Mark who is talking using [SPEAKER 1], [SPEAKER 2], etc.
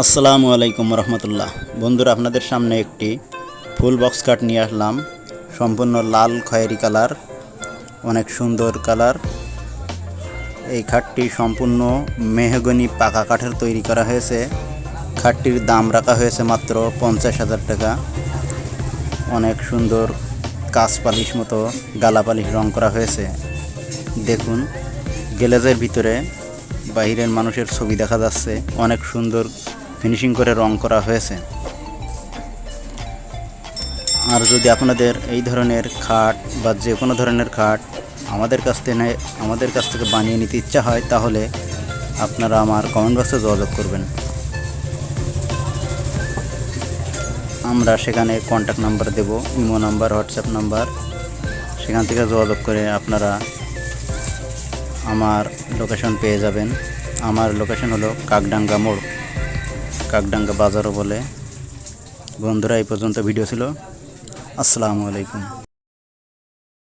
[SPEAKER 1] আসসালামু আলাইকুম রহমতুল্লাহ। বন্ধুরা, আপনাদের সামনে একটি ফুল বক্স কাট নিয়ে আসলাম। সম্পূর্ণ লাল খয়েরি কালার, অনেক সুন্দর কালার। এই খাটটি সম্পূর্ণ মেহগনি পাকা কাঠের তৈরি করা হয়েছে। খাটটির দাম রাখা হয়েছে মাত্র পঞ্চাশ হাজার টাকা। অনেক সুন্দর কাঁচ পালিশ মতো গালা পালিশ রং করা হয়েছে। দেখুন, গ্যালেজের ভিতরে বাইরের মানুষের ছবি দেখা যাচ্ছে। অনেক সুন্দর ফিনিশিং করে রং করা হয়েছে। আর যদি আপনাদের এই ধরনের খাট বা যে কোনো ধরনের খাট আমাদের কাছ থেকে, আমাদের কাছ থেকে বানিয়ে নিতে ইচ্ছা হয়, তাহলে আপনারা আমার কমেন্ট বক্সে যোগাযোগ করবেন। আমরা সেখানে কন্ট্যাক্ট নাম্বার দেব ইমো নাম্বার হোয়াটসঅ্যাপ নাম্বার সেখান থেকে যোগাযোগ করে আপনারা আমার লোকেশন পেয়ে যাবেন। আমার লোকেশন হলো কাকডাঙ্গা মোড়। কাকডাঙ্গা বাজারও বলে। বন্ধুরা এই পর্যন্ত ভিডিও ছিল। আসসালামু আলাইকুম।